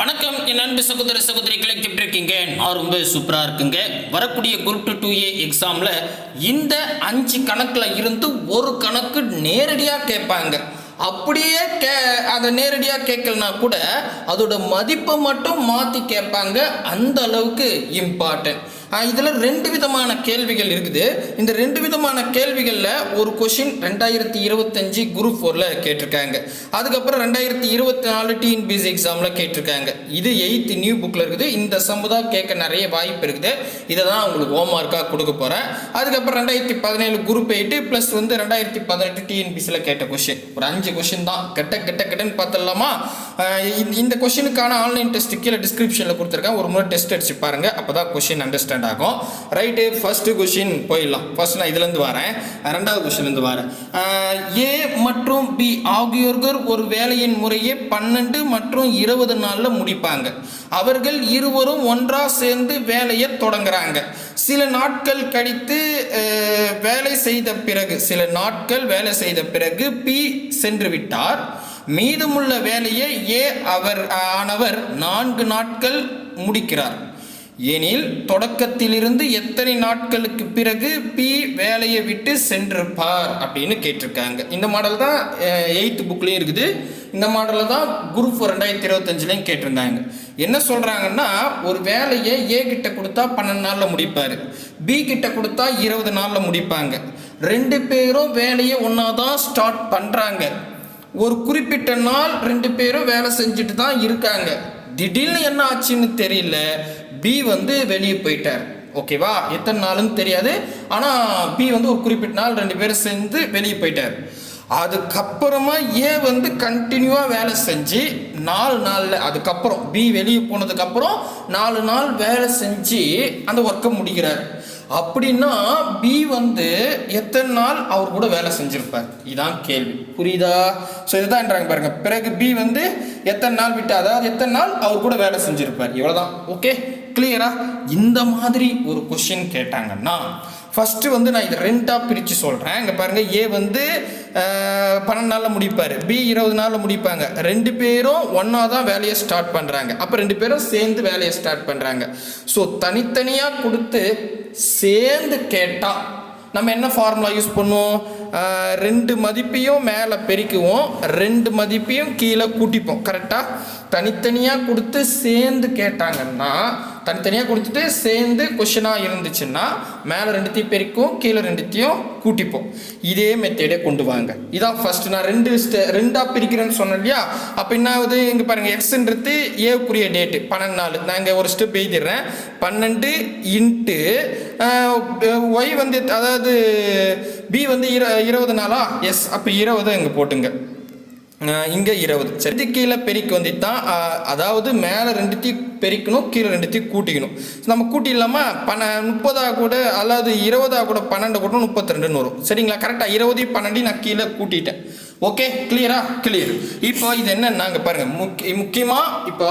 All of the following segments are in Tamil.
வணக்கம். என் அன்பு சகோதர சகோதரிகளை எப்படி இருக்கீங்க? நான் ரொம்ப சூப்பராக இருக்குங்க. வரக்கூடிய குரூப் டூ டூ ஏ எக்ஸாமில் இந்த அஞ்சு கணக்கில் இருந்து ஒரு கணக்கு நேரடியாக கேட்பாங்க. அப்படியே கே அதை நேரடியாக கேட்கலனா கூட அதோட மதிப்பை மட்டும் மாற்றி கேட்பாங்க. அந்த அளவுக்கு இம்பார்ட்டன்ட் இதில் ரெண்டு விதமான கேள்விகள் இருக்குது. இந்த ரெண்டு விதமான கேள்விகளில் ஒரு கொஷின் ரெண்டாயிரத்தி இருபத்தஞ்சு குரூப் ஃபோரில் கேட்டிருக்காங்க. அதுக்கப்புறம் ரெண்டாயிரத்தி இருபத்தி நாலு டிஎன்பிசி எக்ஸாமில் கேட்டிருக்காங்க. இது எயித் நியூ புக்கில் இருக்குது. இந்த சமுதா கேட்க நிறைய வாய்ப்பு இருக்குது. இதை தான் உங்களுக்கு ஹோம்ஒர்க்காக கொடுக்க போகிறேன் அதுக்கப்புறம் ரெண்டாயிரத்தி பதினேழு குரூப் எயிட்டு ப்ளஸ் வந்து ரெண்டாயிரத்தி பதினெட்டு டிஎன்பிசியில் கேட்ட கொஷின் ஒரு அஞ்சு கொஷின் தான். கெட்ட கெட்ட கெட்டன்னு பார்த்துடலாமா? இந்த- இந்த கொஷினுக்கான ஆன்லைன் டெஸ்ட் கீழே டிஸ்கிரிப்ஷனில் கொடுத்துருக்கேன். ஒரு முறை டெஸ்ட் அடிச்சு பாருங்க. அப்போ தான் கொஷின் அண்டர்ஸ்டாண்ட் ஆகும். ரைட்டு ஃபஸ்ட்டு கொஷின் போயிடலாம். ஃபர்ஸ்ட் நான் இதுலேருந்து வரேன். ரெண்டாவது கொஷின்லேருந்து வரேன். ஏ மற்றும் பி ஆகியோர்கள் ஒரு வேலையின் முறையை பன்னெண்டு மற்றும் இருபது நாளில் முடிப்பாங்க. அவர்கள் இருவரும் ஒன்றாக சேர்ந்து வேலையை தொடங்குறாங்க. சில நாட்கள் கழித்து வேலை செய்த பிறகு சில நாட்கள் வேலை செய்த பிறகு பி சென்று விட்டார். மீதமுள்ள வேலையை ஏ அவர் ஆனவர் நான்கு நாட்கள் முடிக்கிறார். எனில் தொடக்கத்திலிருந்து எத்தனை நாட்களுக்கு பிறகு பி வேலையை விட்டு சென்றிருப்பார் அப்படின்னு கேட்டிருக்காங்க. இந்த மாடல் தான் எயித்து புக்லேயும் இருக்குது. இந்த மாடலில் தான் குரூப் ரெண்டாயிரத்தி இருபத்தஞ்சிலையும் கேட்டிருந்தாங்க. என்ன சொல்கிறாங்கன்னா ஒரு வேலையை ஏ கிட்ட கொடுத்தா பன்னெண்டு நாளில் முடிப்பார். பி கிட்ட கொடுத்தா இருபது நாளில் முடிப்பாங்க. ரெண்டு பேரும் வேலையை ஒன்றா தான் ஸ்டார்ட் பண்ணுறாங்க ஒரு குறிப்பிட்ட நாள் ரெண்டு பேரும் வேலை செஞ்சுட்டு தான் இருக்காங்க. திடீர்னு என்ன ஆச்சுன்னு தெரியல. பி வந்து வெளியே போயிட்டார். ஓகேவா எத்தனை நாளுன்னு தெரியாது. ஆனால் பி வந்து ஒரு குறிப்பிட்ட நாள் ரெண்டு பேரும் சேர்ந்து வெளியே போயிட்டார். அதுக்கப்புறமா ஏ வந்து கண்டினியூவாக வேலை செஞ்சு நாலு நாளில் அதுக்கப்புறம் பி வெளியே போனதுக்கப்புறம் நாலு நாள் வேலை செஞ்சு அந்த ஒர்க்கை முடிக்கிறார். அப்படின்னா பி வந்து எத்தனை நாள் அவர் கூட வேலை செஞ்சிருப்பார்? இதுதான் கேள்வி. புரியுதா? ஸோ இதுதான்ன்றாங்க பாருங்க. பிறகு பி வந்து எத்தனை நாள் விட்டு அதாவது எத்தனை நாள் அவர் கூட வேலை செஞ்சிருப்பார்? இவ்வளோதான் ஓகே கிளியரா இந்த மாதிரி ஒரு கொஷின் கேட்டாங்கன்னா ஃபஸ்ட்டு வந்து நான் இதை ரெண்டாக பிரித்து சொல்கிறேன் இங்கே பாருங்கள் ஏ வந்து பன்னெண்டு நாளில் முடிப்பார். பி இருபது நாளில் முடிப்பாங்க. ரெண்டு பேரும் ஒன்றா தான் வேலையை ஸ்டார்ட் பண்ணுறாங்க அப்போ ரெண்டு பேரும் சேர்ந்து வேலையை ஸ்டார்ட் பண்ணுறாங்க ஸோ தனித்தனியாக கொடுத்து சேர்ந்து கேட்டால் நம்ம என்ன ஃபார்முலா யூஸ் பண்ணுவோம்? ரெண்டு மதிப்பையும் மேலே பெருக்குவோம். ரெண்டு மதிப்பையும் கீழே கூட்டிப்போம். கரெக்டாக தனித்தனியாக கொடுத்து சேர்ந்து கேட்டாங்கன்னா தனித்தனியாக கொடுத்துட்டு சேர்ந்து கொஷனாக இருந்துச்சுன்னா மேலே ரெண்டுத்தையும் பெருக்கும் கீழே ரெண்டுத்தையும் கூட்டிப்போம். இதே மெத்தேடே கொண்டு வாங்க. இதான் ஃபர்ஸ்ட் நான் ரெண்டு ஸ்டெ ரெண்டாக பிரிக்கிறேன்னு சொன்னேன் இல்லையா? அப்போ என்ன ஆகுது? இங்கே பாருங்கள் எக்ஸ்ன்றது ஏக்குரிய டேட்டு பன்னெண்டு நாள். நான் இங்கே ஒரு ஸ்டெப் எழுதிடுறேன். பன்னெண்டு இன்ட்டு ஒய் வந்து அதாவது பி வந்து இர இருபது நாளா? எஸ் அப்போ இருபது இங்கே போட்டுங்க. இங்கே இருபது. சரி கீழே பெருக்கி வந்துட்டான் அதாவது மேலே ரெண்டுத்தையும் பெருக்கணும் கீழே ரெண்டுத்தையும் கூட்டிக்கணும். நம்ம கூட்டிடலாமா? பன்ன முப்பதா கூட அல்லது இருபதா கூட பன்னெண்டு கூட முப்பத்தி ரெண்டுன்னு வரும். சரிங்களா? கரெக்டாக இருபது பன்னெண்டு நான் கீழே கூட்டிட்டேன். ஓகே கிளியரா கிளியர் இப்போ இது என்னன்னா இங்கே பாருங்க. முக்கிய முக்கியமாக இப்போ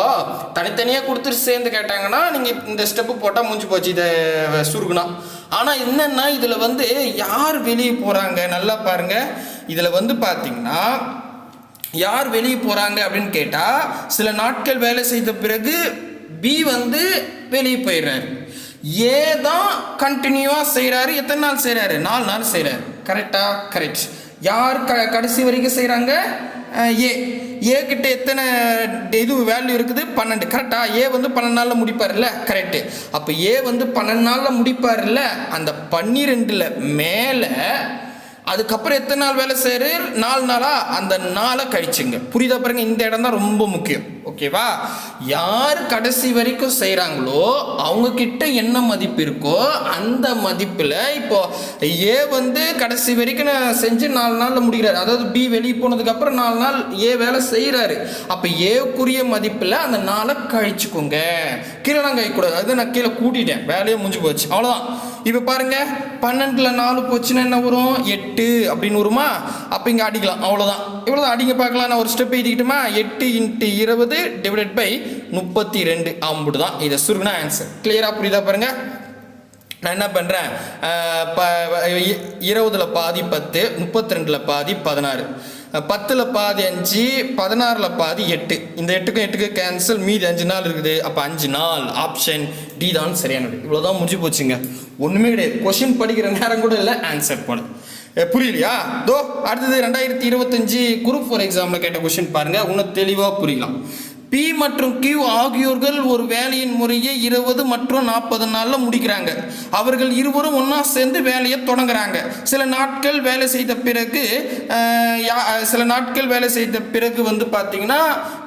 தனித்தனியாக கொடுத்துட்டு சேர்ந்து கேட்டாங்கன்னா நீங்கள் இந்த ஸ்டெப்பு போட்டால் முடிஞ்சு போச்சு. இதை சுருகுனா. ஆனால் என்னென்னா இதில் வந்து யார் வெளியே போகிறாங்க நல்லா பாருங்கள் இதில் வந்து பார்த்தீங்கன்னா யார் வெளியே போகிறாங்க அப்படின்னு கேட்டால் சில நாட்கள் வேலை செய்த பிறகு பி வந்து வெளியே போயிடுறாரு. ஏ தான் கண்டினியூவாக செய்கிறாரு எத்தனை நாள் செய்கிறாரு நாலு நாள் செய்கிறாரு கரெக்டாக கரெக்ட் யார் க கடைசி வரைக்கும் செய்கிறாங்க ஏ ஏ கிட்ட எத்தனை இது வேல்யூ இருக்குது? பன்னெண்டு. கரெக்டாக ஏ வந்து பன்னெண்டு நாளில் முடிப்பார்ல கரெக்டு அப்போ ஏ வந்து பன்னெண்டு நாளில் முடிப்பார்ல அந்த பன்னிரெண்டில் மேலே அதுக்கப்புறம் எத்தனை நாள் வேலை செய்யறு நாலு நாளா? அந்த நாளை கழிச்சுங்க. புரியுதா பாருங்க? இந்த இடம் தான் ரொம்ப முக்கியம். ஓகேவா யார் கடைசி வரைக்கும் செய்கிறாங்களோ அவங்க கிட்ட என்ன மதிப்பு இருக்கோ அந்த மதிப்பில் இப்போ ஏ வந்து கடைசி வரைக்கும் நான் செஞ்சு நாலு நாளில் முடிக்கிறாரு. அதாவது பி வெளியே போனதுக்கப்புறம் நாலு நாள் ஏ வேலை செய்கிறாரு அப்போ ஏக்குரிய மதிப்பில் அந்த நாளை கழிச்சுக்கோங்க. கீழே நான் கழிக்கூடாது அது நான் கீழே கூட்டிட்டேன். வேலையே முடிஞ்சு போச்சு. அவ்வளோதான் இப்போ பாருங்க பன்னெண்டில் நாலு போச்சுன்னா என்ன வரும்? எட்டு அப்படின்னு வருமா? அப்போ இங்கே அடிக்கலாம். அவ்வளோதான் இவ்வளோதான் அடிங்க பார்க்கலாம். நான் ஒரு ஸ்டெப் எழுதிக்கிட்டுமா? எட்டு இன்ட்டு இருபது டிவைடட் பை முப்பத்தி ரெண்டு அம்புட்டு தான் இதை சுருகுனா ஆன்சர் கிளியராக புரியுதா பாருங்க? நான் என்ன பண்ணுறேன் ப இருபதில் பாதி பத்து முப்பத்தி ரெண்டில் பாதி பதினாறு. பத்தில் பாதி அஞ்சு பதினாறில் பாதி எட்டு. இந்த எட்டுக்கும் எட்டுக்கு கேன்சல் மீதி அஞ்சு நாள் இருக்குது. அப்போ அஞ்சு நாள் ஆப்ஷன் டி தான் சரியானது. இவ்வளோதான் முடிஞ்சு போச்சுங்க. ஒன்றுமே கிடையாது. கொஷின் படிக்கிற நேரம் கூட இல்லை ஆன்சர் போட புரியலையா? தோ அடுத்தது ரெண்டாயிரத்தி இருபத்தஞ்சு குரூப் ஃபோர் எக்ஸாமில் கேட்ட கொஷின் பாருங்கள் இன்னும் தெளிவாக புரியலாம். பி மற்றும் கியூ ஆகியோர்கள் ஒரு வேலையின் முறையை இருபது மற்றும் நாற்பது நாளில் முடிக்கிறாங்க. அவர்கள் இருவரும் ஒன்றா சேர்ந்து வேலையை தொடங்குறாங்க. சில நாட்கள் வேலை செய்த பிறகு யா- சில நாட்கள் வேலை செய்த பிறகு வந்து பார்த்தீங்கன்னா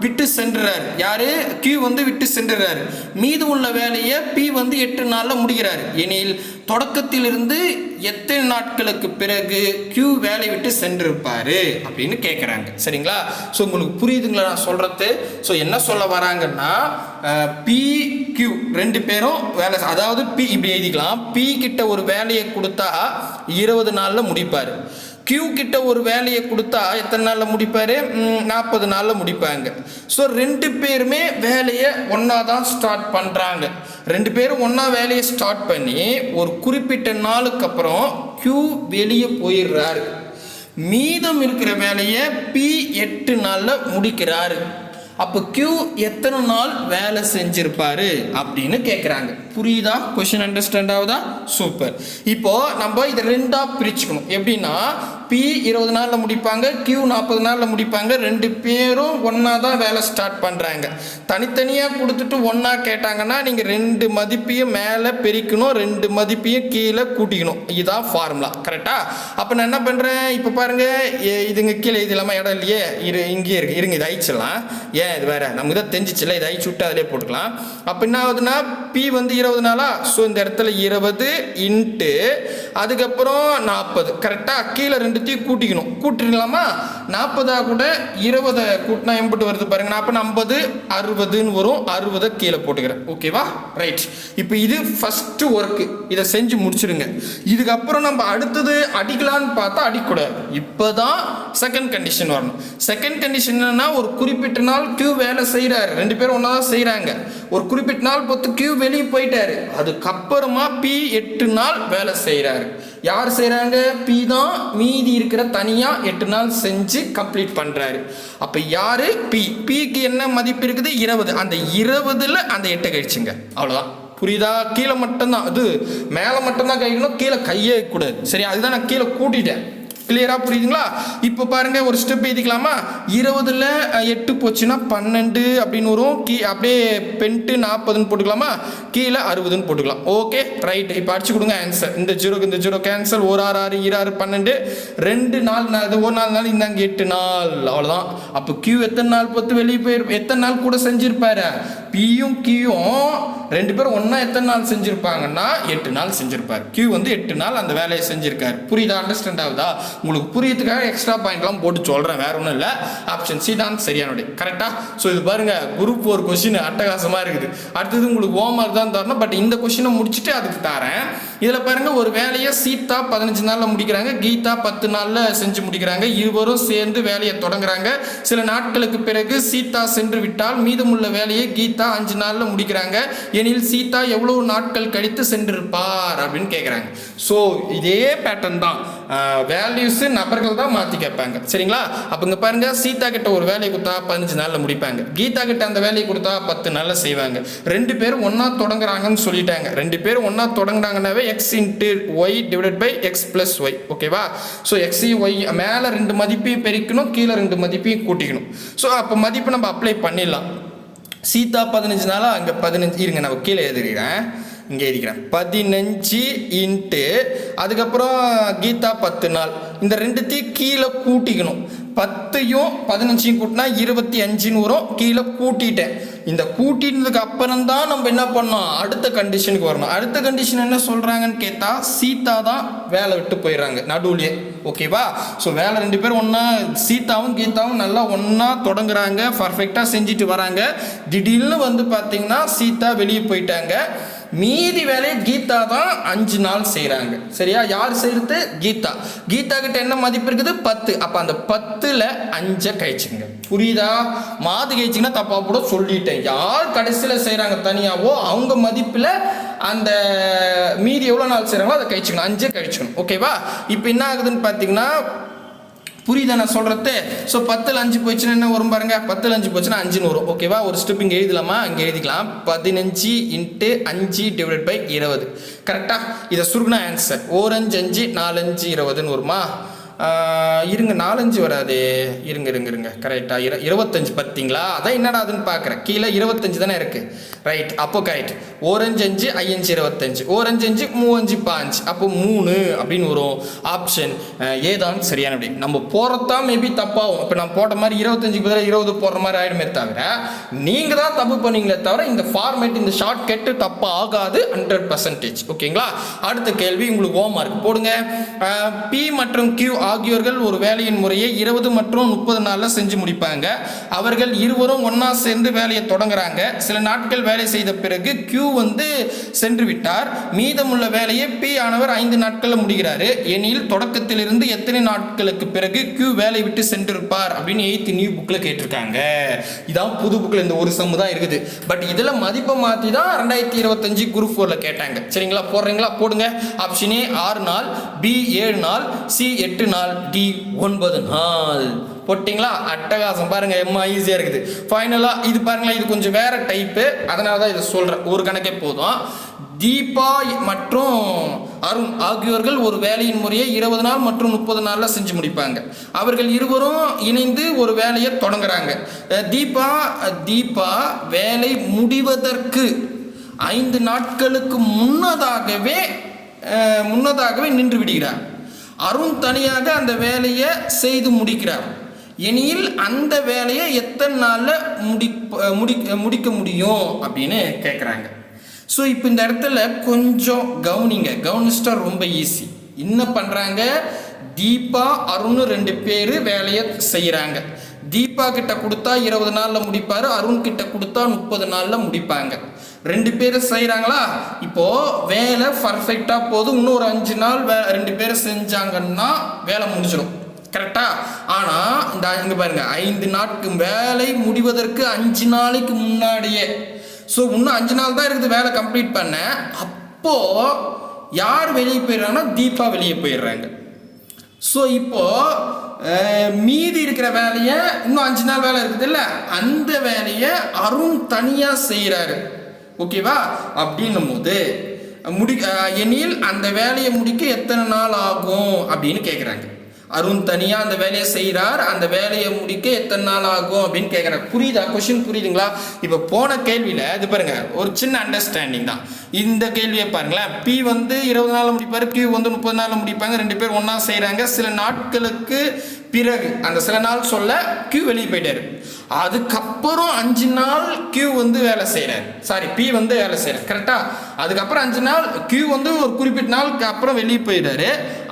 விட்டு சென்றுறார். யாரு? கியூ வந்து விட்டு சென்றுறார். மீது உள்ள வேலையை பி வந்து எட்டு நாளில் முடிக்கிறார். எனில் தொடக்கத்திலிருந்து எத்தனை நாட்களுக்கு பிறகு கியூ வேலை விட்டு சென்றிருப்பார் அப்படின்னு கேட்குறாங்க சரிங்களா? ஸோ உங்களுக்கு புரியுதுங்களா? நான் சொல்கிறது ஸோ என்ன சொல்ல வராங்கன்னா பி கியூ ரெண்டு பேரும் வேலை அதாவது பி இப்படி எழுதிக்கலாம். பி கிட்ட ஒரு வேலையை கொடுத்தா இருபது நாளில் முடிப்பார். கியூ கிட்ட ஒரு வேலையை கொடுத்தா எத்தனை நாளில் முடிப்பார்? நாற்பது நாளில் முடிப்பாங்க. ஸோ ரெண்டு பேருமே வேலையை ஒன்றா தான் ஸ்டார்ட் பண்ணுறாங்க ரெண்டு பேரும் ஒன்றா வேலையை ஸ்டார்ட் பண்ணி ஒரு குறிப்பிட்ட நாளுக்கு அப்புறம் கியூ வெளியே போயிடுறாரு. மீதம் இருக்கிற வேலையை பி எட்டு நாளில் முடிக்கிறாரு. அப்போ கியூ எத்தனை நாள் வேலை செஞ்சுருப்பாரு அப்படின்னு கேட்குறாங்க புரியுதா? கொஷின் அண்டர்ஸ்டாண்ட் ஆகுதா? சூப்பர் இப்போ நம்ம இதை ரெண்டாக பிரிச்சுக்கணும். எப்படின்னா பி இருபது நாளில் முடிப்பாங்க கியூ நாற்பது நாளில் முடிப்பாங்க ரெண்டு பேரும் ஒன்றா தான் வேலை ஸ்டார்ட் பண்ணுறாங்க தனித்தனியாக கொடுத்துட்டு ஒன்றா கேட்டாங்கன்னா நீங்கள் ரெண்டு மதிப்பையும் மேலே பெருக்கணும் ரெண்டு மதிப்பையும் கீழே கூட்டிக்கணும். இதுதான் ஃபார்முலா கரெக்டா அப்போ நான் என்ன பண்ணுறேன் இப்போ பாருங்கள் இதுங்க கீழே இது இல்லாமல் இடம் இல்லையே. இரு இங்கேயே இருக்கு. இருங்க இது அழிச்சிடலாம். ஏன் இது வேறு? நமக்கு தான் தெரிஞ்சிச்சில்ல இதை அழிச்சு விட்டு அதிலே போட்டுக்கலாம். அப்போ என்ன ஆகுதுன்னா பி வந்து இருபது நாளா? ஸோ இந்த இடத்துல இருபது இன்ட்டு அதுக்கப்புறம் நாற்பது கரெக்டாக கீழே ரெண்டுத்தையும் கூட்டிக்கணும். கூட்டிடலாமா? நாற்பதா கூட இருபதை கூட்டினா எம்பிட்டு வருது பாருங்க. நாற்பது ஐம்பது அறுபதுன்னு வரும். அறுபதை கீழே போட்டுக்கிறேன். ஓகேவா ரைட் இப்போ இது ஃபஸ்ட்டு ஒர்க்கு இதை செஞ்சு முடிச்சிடுங்க இதுக்கப்புறம் நம்ம அடுத்தது அடிக்கலான்னு பார்த்தா அடிக்கக்கூடாது இப்போ தான் செகண்ட் கண்டிஷன் வரணும். செகண்ட் கண்டிஷன் என்னன்னா ஒரு குறிப்பிட்ட நாள் கியூ வேலை செய்கிறாரு ரெண்டு பேரும் ஒன்றா தான் செய்கிறாங்க ஒரு குறிப்பிட்ட நாள் பொறுத்து கியூ வெளியே போயிட்டாரு. அதுக்கப்புறமா பி எட்டு நாள் வேலை செய்கிறாரு யார் செய்கிறாங்க பி தான் மீதி இருக்கிற தனியாக எட்டு நாள் செஞ்சு கம்ப்ளீட் பண்ணுறாரு அப்போ யார்? பி. பிக்கு என்ன மதிப்பு இருக்குது? இருபது. அந்த இருபதில் அந்த எட்டை கழிச்சுங்க. அவ்வளோதான் புரியுதா? கீழே மட்டும்தான். அது மேலே மட்டும்தான் கழிக்கணும் கீழே கையே கூடாது. சரி அதுதான் நான் கீழே கூட்டிட்டேன். கிளியரா புரியுதுங்களா? இப்போ பாருங்க ஒரு ஸ்டெப் எழுதிக்கலாமா? இருபதுல எட்டு போச்சுன்னா பன்னெண்டு அப்படின்னு வரும். கீ அப்படியே பென்ட்டு நாற்பதுன்னு போட்டுக்கலாமா? கீழே அறுபதுன்னு போட்டுக்கலாம். ஓகே ரைட் இப்போ அடிச்சு கொடுங்க ஆன்சர் இந்த ஜீரோக்கு இந்த ஜீரோ கேன்சல் ஒரு ஆறு ஆறு இரு ஆறு பன்னெண்டு. ரெண்டு நாள் அது இது ஒரு நாள் நாள் இந்தாங்க எட்டு நாள் அவ்வளோதான் அப்போ கியூ எத்தனை நாள் பொறுத்து வெளியே போயிரு எத்தனை நாள் கூட செஞ்சிருப்பாரு? பியும் கியூவும் ரெண்டு பேரும் ஒன்றா எத்தனை நாள் செஞ்சுருப்பாங்கன்னா எட்டு நாள் செஞ்சுருப்பார். கியூ வந்து எட்டு நாள் அந்த வேலையை செஞ்சுருக்காரு. புரியுதா அண்டர்ஸ்டாண்ட் ஆகுதா? உங்களுக்கு புரியறதுக்காக எக்ஸ்ட்ரா பாயிண்ட்லாம் போட்டு சொல்கிறேன் வேற ஒன்றும் இல்லை. ஆப்ஷன் சி தான் சரியானது கரெக்டாக ஸோ இது பாருங்கள் குரூப் ஒரு கொஷின் அட்டகாசமாக இருக்குது. அடுத்தது உங்களுக்கு ஹோம்ஒர்க் தான் தரணும் பட் இந்த கொஷினை முடிச்சுட்டு அதுக்கு தரேன். இதில் பாருங்கள் ஒரு வேலையை சீதா பதினஞ்சு நாளில் முடிக்கிறாங்க கீதா பத்து நாளில் செஞ்சு முடிக்கிறாங்க. இருவரும் சேர்ந்து வேலையை தொடங்குறாங்க. சில நாட்களுக்கு பிறகு சீதா சென்று விட்டால் மீதமுள்ள வேலையை கீதா அஞ்சு நாளில் முடிக்கிறாங்க. எனில் சீதா எவ்வளவு நாட்கள் கழித்து சென்றிருப்பார் அப்படின்னு கேட்குறாங்க ஸோ இதே பேட்டர்ன் தான். வேல்யூஸு நபர்கள் தான் மாற்றி கேட்பாங்க. சரிங்களா? அப்போ இங்கே பாருங்க சீதா கிட்ட ஒரு வேலையை கொடுத்தா பதினஞ்சு நாளில் முடிப்பாங்க. கீதா கிட்ட அந்த வேலையை கொடுத்தா பத்து நாளில் செய்வாங்க. ரெண்டு பேரும் ஒன்றா தொடங்குறாங்கன்னு சொல்லிட்டாங்க. ரெண்டு பேரும் ஒன்றா தொடங்குறாங்கனாவே X into Y divided by X plus Y ஓகேவா ஸோ எக்ஸி ஒய் மேலே ரெண்டு மதிப்பையும் பெருக்கணும் கீழே ரெண்டு மதிப்பையும் கூட்டிக்கணும். ஸோ அப்போ மதிப்பு நம்ம அப்ளை பண்ணிடலாம். சீதா பதினஞ்சு நாளா? அங்கே பதினஞ்சு இருங்க நான் கீழே எழுதிக்கிறேன் இங்கே எழுதிக்கிறேன். பதினஞ்சு இன்ட்டு அதுக்கப்புறம் கீதா பத்து நாள். இந்த ரெண்டுத்தையும் கீழே கூட்டிக்கணும். பத்தையும் பதினஞ்சையும் கூட்டினா இருபத்தி அஞ்சுன்னு வரும். கீழே கூட்டிட்டேன். இந்த கூட்டினதுக்கு அப்புறம் தான் நம்ம என்ன பண்ணோம்? அடுத்த கண்டிஷனுக்கு வரணும். அடுத்த கண்டிஷன் என்ன சொல்கிறாங்கன்னு கேட்டால் சீதா தான் வேலை விட்டு போயிடுறாங்க. நடுவுலையே. ஓகேவா ஸோ வேலை ரெண்டு பேரும் ஒன்றா சீதாவும் கீதாவும் நல்லா ஒன்றா தொடங்குறாங்க. பர்ஃபெக்டாக செஞ்சுட்டு வராங்க. திடீர்னு வந்து பார்த்தீங்கன்னா சீதா வெளியே போயிட்டாங்க. மீதி வேலையை கீதா தான் அஞ்சு நாள் செய்கிறாங்க சரியா? யார் செய்கிறது கீதா. கீதா கிட்ட என்ன மதிப்பு இருக்குது? பத்து. அப்போ அந்த பத்தில் அஞ்சை கழிச்சுங்க புரியுதா? மாது கழிச்சிங்கன்னா தப்பாக கூட சொல்லிட்டேன். யார் கடைசியில் செய்கிறாங்க தனியாவோ அவங்க மதிப்பில் அந்த மீதி எவ்வளோ நாள் செய்கிறாங்களோ அதை கழிச்சுக்கணும். அஞ்சே கழிச்சுக்கணும். ஓகேவா இப்போ என்ன ஆகுதுன்னு பார்த்தீங்கன்னா புரியுதா நான் சொல்கிறது ஸோ பத்தில் அஞ்சு போச்சுன்னா என்ன வரும் பாருங்க? பத்தில் அஞ்சு போச்சுன்னா அஞ்சுன்னு வரும். ஓகேவா ஒரு ஸ்டெப் இங்கே எழுதலாமா? இங்கே எழுதிக்கலாம். பதினஞ்சு இன்ட்டு அஞ்சு டிவைட் பை இருபது. கரெக்டாக இதை சுருகுனா ஆன்சர் ஓரஞ்சு அஞ்சு நாலஞ்சு இருபதுன்னு வருமா? இருங்க நாலஞ்சு வராது. இருங்க இருங்க இருங்க. கரெக்டாக இரு இருபத்தஞ்சு பார்த்தீங்களா அதான் என்னடா அதுன்னு பார்க்குறேன் கீழே இருபத்தஞ்சு தானே இருக்குது ரைட் அப்போ கரெக்ட் ஓரஞ்சு அஞ்சு ஐயஞ்சு இருபத்தஞ்சு. ஓரஞ்சு அஞ்சு மூவஞ்சு பாஞ்சு. அப்போ மூணு அப்படின்னு வரும். ஆப்ஷன் ஏதான் சரியான அப்படி நம்ம போகிறதான் மேபி தப்பாகும் இப்போ நான் போட்ட மாதிரி இருபத்தஞ்சுக்கு பதிலாக இருபது போடுற மாதிரி ஆகிடுமே தவிர நீங்கள் தான் தப்பு பண்ணீங்களே தவிர இந்த ஃபார்மேட் இந்த ஷார்ட் கட்டு தப்பாக ஆகாது ஹண்ட்ரட் பர்சன்டேஜ் ஓகேங்களா அடுத்த கேள்வி உங்களுக்கு ஹோம் மார்க் போடுங்க பி மற்றும் கியூ ஆகியோர்கள் ஒரு வேலையின் முறையை இருபது மற்றும் முப்பது நாளில் செஞ்சு முடிப்பாங்க. அவர்கள் இருவரும் ஒன்றா சேர்ந்து வேலையை தொடங்குறாங்க. சில நாட்கள் வேலை வேலை செய்த பிறகு கியூ வந்து சென்று விட்டார் மீதமுள்ள வேலையை பி ஆனவர் ஐந்து நாட்களில் முடிகிறாரு. எனில் தொடக்கத்திலிருந்து எத்தனை நாட்களுக்கு பிறகு கியூ வேலை விட்டு சென்றிருப்பார் அப்படின்னு எயித்து நியூ புக்கில் கேட்டிருக்காங்க. இதான் புது புக்கில் இந்த ஒரு சம்மு தான் இருக்குது. பட் இதில் மதிப்பை மாற்றி தான் ரெண்டாயிரத்தி இருபத்தஞ்சு குரூப் ஃபோரில் கேட்டாங்க. சரிங்களா? போடுறீங்களா? போடுங்க. ஆப்ஷன் ஏ ஆறு நாள். பி ஏழு நாள். சி எட்டு நாள். டி ஒன்பது நாள். போட்டிங்களா? அட்டகாசம். பாருங்க எம்மா ஈஸியாக இருக்குது. ஃபைனலாக இது பாருங்களேன் இது கொஞ்சம் வேற டைப்பு அதனால தான் இதை சொல்கிறேன் ஒரு கணக்கே போதும். தீபா மற்றும் அருண் ஆகியோர்கள் ஒரு வேலையின் முறையை இருபது நாள் மற்றும் முப்பது நாளில் செஞ்சு முடிப்பாங்க. அவர்கள் இருவரும் இணைந்து ஒரு வேலையை தொடங்குறாங்க. தீபா தீபா வேலை முடிவதற்கு ஐந்து நாட்களுக்கு முன்னதாகவே முன்னதாகவே நின்று விடுகிறார். அருண் தனியாக அந்த வேலையை செய்து முடிக்கிறார். எனில் அந்த வேலையை எத்தனை நாளில் முடி முடி முடிக்க முடியும் அப்படின்னு கேட்குறாங்க ஸோ இப்போ இந்த இடத்துல கொஞ்சம் கவனிங்க. கவனிச்சிட்டா ரொம்ப ஈஸி என்ன பண்ணுறாங்க தீபா அருண் ரெண்டு பேர் வேலையை செய்கிறாங்க தீபா கிட்ட கொடுத்தா இருபது நாளில் முடிப்பார் அருண் கிட்ட கொடுத்தா முப்பது நாளில் முடிப்பாங்க. ரெண்டு பேரும் செய்கிறாங்களா இப்போது வேலை பர்ஃபெக்டாக போதும் இன்னும் ஒரு அஞ்சு நாள் வே ரெண்டு பேரும் செஞ்சாங்கன்னா வேலை முடிஞ்சிடும் கரெக்டா ஆனால் இந்த இங்கே பாருங்க ஐந்து நாட்கு வேலை முடிவதற்கு அஞ்சு நாளைக்கு முன்னாடியே. ஸோ இன்னும் அஞ்சு நாள் தான் இருக்குது வேலை கம்ப்ளீட் பண்ண. அப்போ யார் வெளியே போயிடுறாங்கன்னா தீபா வெளியே போயிடுறாங்க. ஸோ இப்போ மீதி இருக்கிற வேலையை இன்னும் அஞ்சு நாள் வேலை இருக்குது இல்லை? அந்த வேலையை அருண் தனியாக செய்கிறாரு ஓகேவா அப்படின்னும் போது முடி எனில் அந்த வேலையை முடிக்க எத்தனை நாள் ஆகும் அப்படின்னு கேட்குறாங்க அருண் தனியாக அந்த வேலையை செய்கிறார் அந்த வேலையை முடிக்க எத்தனை நாள் ஆகும் அப்படின்னு கேட்குறாரு புரியுதா? கொஷின் புரியுதுங்களா? இப்போ போன கேள்வியில் இது பாருங்கள் ஒரு சின்ன அண்டர்ஸ்டாண்டிங் தான். இந்த கேள்வியை பாருங்களேன். பி வந்து இருபது நாளில் முடிப்பார் கியூ வந்து முப்பது நாளில் முடிப்பாங்க ரெண்டு பேர் ஒன்றா செய்கிறாங்க சில நாட்களுக்கு பிறகு அந்த சில நாள் சொல்ல கியூ வெளியே போயிட்டார். அதுக்கப்புறம் அஞ்சு நாள் கியூ வந்து வேலை செய்கிறார் சாரி பி வந்து வேலை செய்கிறார் கரெக்டாக அதுக்கப்புறம் அஞ்சு நாள் கியூ வந்து ஒரு குறிப்பிட்ட நாளுக்கு அப்புறம் வெளியே போயிடுறாரு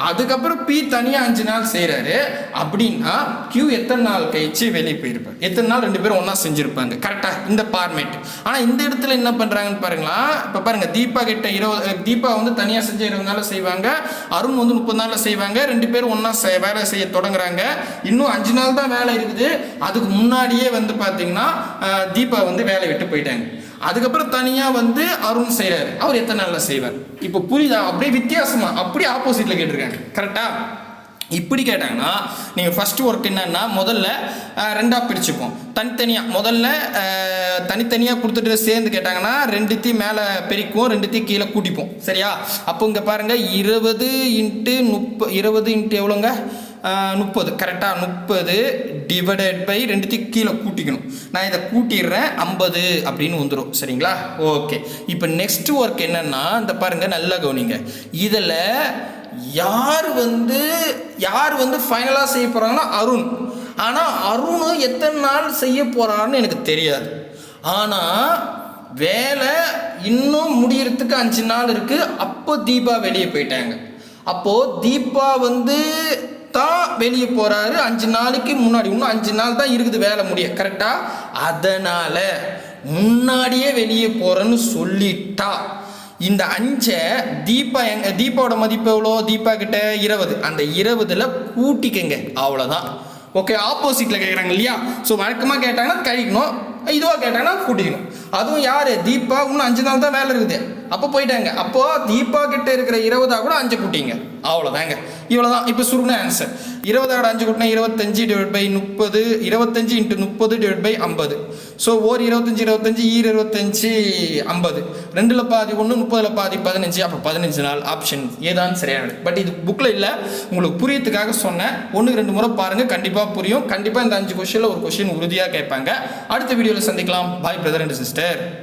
அதுக்கப்புறம் பி தனியாக அஞ்சு நாள் செய்கிறாரு அப்படின்னா கியூ எத்தனை நாள் கழிச்சு வெளியே போயிருப்பார்? எத்தனை நாள் ரெண்டு பேரும் ஒன்றா செஞ்சுருப்பாங்க? கரெக்டாக இந்த ஃபார்மேட் ஆனால் இந்த இடத்துல என்ன பண்ணுறாங்கன்னு பாருங்களா? இப்போ பாருங்க தீபா கிட்ட இருபது தீபா வந்து தனியாக செஞ்சு இருபது நாளில் செய்வாங்க. அருண் வந்து முப்பது நாளில் செய்வாங்க. ரெண்டு பேரும் ஒன்றா வேலை செய்ய தொடங்குறாங்க. இன்னும் அஞ்சு நாள் தான் வேலை இருக்குது. அதுக்கு முன்னாடியே வந்து பார்த்தீங்கன்னா தீபா வந்து வேலை விட்டு போயிட்டாங்க. அதுக்கப்புறம் தனியாக வந்து அருண் செய்கிறார் அவர் எத்தனை நாளில் செய்வார்? இப்போ புரியுதா? அப்படியே வித்தியாசமாக அப்படியே ஆப்போசிட்டில் கேட்டிருக்காங்க. கரெக்டாக இப்படி கேட்டாங்கன்னா நீங்கள் ஃபஸ்ட்டு ஒர்க் என்னன்னா முதல்ல ரெண்டாக பிரிச்சுப்போம். தனித்தனியாக முதல்ல தனித்தனியாக கொடுத்துட்டு சேர்ந்து கேட்டாங்கன்னா ரெண்டுத்தையும் மேலே பெருக்குவோம் ரெண்டுத்தையும் கீழே கூட்டிப்போம். சரியா? அப்போ இங்கே பாருங்கள் இருபது இன்ட்டு முப்ப இருபது இன்ட்டு எவ்வளோங்க? முப்பது. கரெக்டாக முப்பது டிவைடட் பை ரெண்டுத்தையும் கீழே கூட்டிக்கணும். நான் இதை கூட்டிடுறேன். ஐம்பது அப்படின்னு வந்துடும் சரிங்களா? ஓகே இப்போ நெக்ஸ்ட் ஒர்க் என்னென்னா இந்த பாருங்கள் நல்லா கவனிங்க. இதில் யார் வந்து யார் வந்து ஃபைனலாக செய்ய போகிறாங்கன்னா அருண். ஆனால் அருண் எத்தனை நாள் செய்ய போகிறான்னு எனக்கு தெரியாது. ஆனால் வேலை இன்னும் முடியறதுக்கு அஞ்சு நாள் இருக்குது அப்போ தீபா வெளியே போயிட்டாங்க. அப்போது தீபா வந்து தான் வெளியே போகிறாரு அஞ்சு நாளைக்கு முன்னாடி இன்னும் அஞ்சு நாள் தான் இருக்குது வேலை முடிய. கரெக்டாக அதனால் முன்னாடியே வெளியே போகிறேன்னு சொல்லிட்டா. இந்த அஞ்சை தீபா எங்க தீபாவோட மதிப்பு எவ்வளோ? தீபா கிட்ட இருபது. அந்த இருபதுல கூட்டிக்கங்க. அவ்வளோதான் ஓகே ஆப்போசிட்டில் கேட்குறாங்க இல்லையா? ஸோ வழக்கமாக கேட்டாங்கன்னா கழிக்கணும். இதுவாக கேட்டாங்கன்னா கூட்டிக்கணும். அதுவும் யார்? தீபா. இன்னும் அஞ்சு நாள் தான் வேலை இருக்குது. அப்போ போயிட்டாங்க. அப்போ தீபா கிட்ட இருக்கிற இருபதா கூட அஞ்சு கூட்டிங்க. அவ்வளோதாங்க இவ்வளோதான் இப்போ சுருண ஆன்சர் இருபதாவோட அஞ்சு கூட்டினா இருபத்தஞ்சு டிவைட் பை முப்பது. இருபத்தஞ்சு இன்ட்டு முப்பது டிவைட் பை ஐம்பது. ஸோ ஓர் இருபத்தஞ்சு இருபத்தஞ்சு ஈர் இருபத்தஞ்சு ஐம்பது. ரெண்டில் பாதி ஒன்று முப்பதில் பாதி பதினஞ்சு. அப்போ பதினஞ்சு நாள் ஆப்ஷன் ஏதான் சரியானது பட் இது புக்கில் இல்லை. உங்களுக்கு புரியத்துக்காக சொன்னேன். ஒன்று ரெண்டு முறை பாருங்கள் கண்டிப்பாக புரியும். கண்டிப்பாக இந்த அஞ்சு கொஷனில் ஒரு கொஷின் உறுதியாக கேட்பாங்க. அடுத்த வீடியோவில் சந்திக்கலாம். பாய் பிரதர் அண்ட் சிஸ்டர்